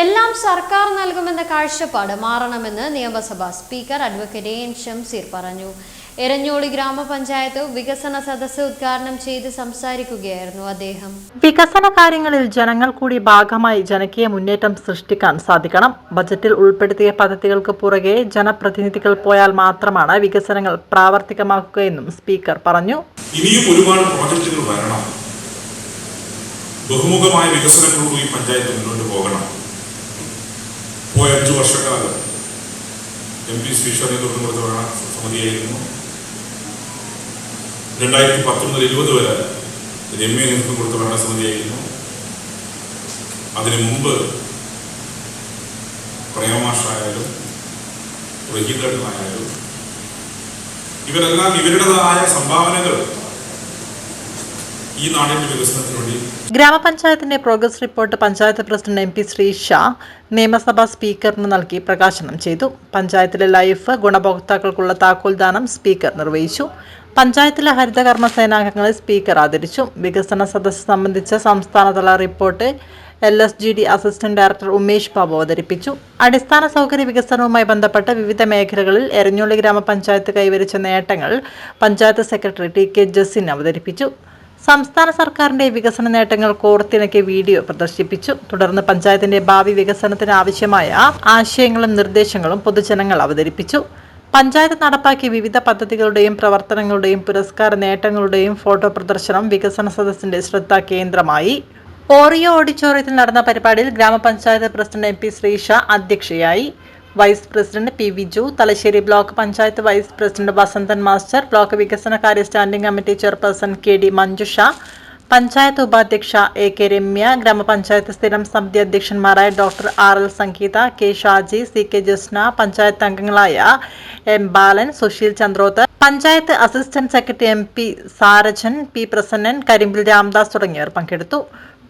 എല്ലാം സർക്കാർ നൽകുമെന്ന കാഴ്ചപ്പാട് മാറണമെന്ന് നിയമസഭാ സ്പീക്കർ അഡ്വക്കേറ്റ് എൻ ഷംസീർ പറഞ്ഞു. എരഞ്ഞോളി ഗ്രാമപഞ്ചായത്ത് വികസന സദസ്സ് ഉദ്ഘാടനം ചെയ്ത് സംസാരിക്കുകയായിരുന്നു അദ്ദേഹം. വികസന കാര്യങ്ങളിൽ ജനങ്ങൾ കൂടി ഭാഗമായി ജനകീയ മുന്നേറ്റം സൃഷ്ടിക്കാൻ സാധിക്കണം. ബജറ്റിൽ ഉൾപ്പെടുത്തിയ പദ്ധതികൾക്ക് പുറകെ ജനപ്രതിനിധികൾ പോയാൽ മാത്രമാണ് വികസനങ്ങൾ പ്രാവർത്തികമാക്കുകയെന്നും സ്പീക്കർ പറഞ്ഞു. ഇനിയും ഒരുപാട് പ്രോജക്റ്റുകൾ വരണം. ബഹുമുഖമായ വികസനങ്ങളോട് ഈ പഞ്ചായത്ത് മുന്നോട്ട് പോകണം. പോയ അഞ്ചു വർഷക്കാലം. എം പി ശ്രീശ്വരനെ തുടർന്ന് കൊടുത്ത സമിതിയായിരുന്നു. രണ്ടായിരത്തി പത്ത് മുതൽ ഇരുപത് വരെ രമ്യ നേതൃത്വം കൊടുത്ത ഭരണസമിതിയായിരുന്നു അതിനു മുമ്പ് പ്രേമമാഷായാലും റഹീദായാലും ഇവരെല്ലാം ഇവരുടേതായ സംഭാവനകൾ ഈ നാടിന്റെ വികസനത്തിന് വേണ്ടി. ഗ്രാമപഞ്ചായത്തിന്റെ progress report panchayat president M P Sreesha നിയമസഭാ സ്പീക്കറിന് നൽകി പ്രകാശനം ചെയ്തു. പഞ്ചായത്തിലെ ലൈഫ് ഗുണഭോക്താക്കൾക്കുള്ള താക്കോൽദാനം സ്പീക്കർ നിർവഹിച്ചു. പഞ്ചായത്തിലെ ഹരിതകർമ്മ സേനാംഗങ്ങളെ സ്പീക്കർ ആദരിച്ചു. വികസന സദസ്സ് സംബന്ധിച്ച സംസ്ഥാനതല report L S G D assistant director Umesh Babu അവതരിപ്പിച്ചു. അടിസ്ഥാന സൗകര്യ വികസനവുമായി ബന്ധപ്പെട്ട വിവിധ മേഖലകളിൽ എരഞ്ഞോളി ഗ്രാമപഞ്ചായത്ത് കൈവരിച്ച നേട്ടങ്ങൾ panchayat secretary T K Jasin അവതരിപ്പിച്ചു. സംസ്ഥാന സർക്കാരിന്റെ വികസന നേട്ടങ്ങൾ കോർത്തിണക്കിയ വീഡിയോ പ്രദർശിപ്പിച്ചു. തുടർന്ന് പഞ്ചായത്തിന്റെ ഭാവി വികസനത്തിന് ആവശ്യമായ ആശയങ്ങളും നിർദ്ദേശങ്ങളും പൊതുജനങ്ങൾ അവതരിപ്പിച്ചു. പഞ്ചായത്ത് നടപ്പാക്കിയ വിവിധ പദ്ധതികളുടെയും പ്രവർത്തനങ്ങളുടെയും പുരസ്കാര നേട്ടങ്ങളുടെയും ഫോട്ടോ പ്രദർശനം വികസന സദസ്സിന്റെ ശ്രദ്ധാ കേന്ദ്രമായി. ഓറിയോ ഓഡിറ്റോറിയത്തിൽ നടന്ന പരിപാടിയിൽ ഗ്രാമപഞ്ചായത്ത് പ്രസിഡന്റ് എം പി ശ്രീഷ അധ്യക്ഷയായി. Vice president P Viju Thalassery block panchayat vice president Vasanthan master block വികസനകാര്യ standing committee chairperson K D Manjusha panchayat ഉപാധ്യക്ഷ A K Ramya ഗ്രാമപഞ്ചായത്ത് സ്ഥിരം സമിതി അധ്യക്ഷന്മാരായ doctor R L Sangeetha K Shaji C K Jasna panchayat അംഗങ്ങളായ M Balan Susheel Chandroth panchayat assistant secretary M P Sarajan P Prasannan Karimbil Ramdas തുടങ്ങിയവർ പങ്കെടുത്തു.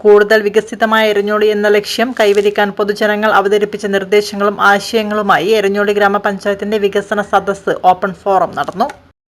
കൂടുതൽ വികസിതമായ എരഞ്ഞോളി എന്ന ലക്ഷ്യം കൈവരിക്കാൻ പൊതുജനങ്ങൾ അവതരിപ്പിച്ച നിർദ്ദേശങ്ങളും ആശയങ്ങളുമായി എരഞ്ഞോളി ഗ്രാമപഞ്ചായത്തിന്റെ വികസന സദസ്സ് ഓപ്പൺ ഫോറം നടന്നു.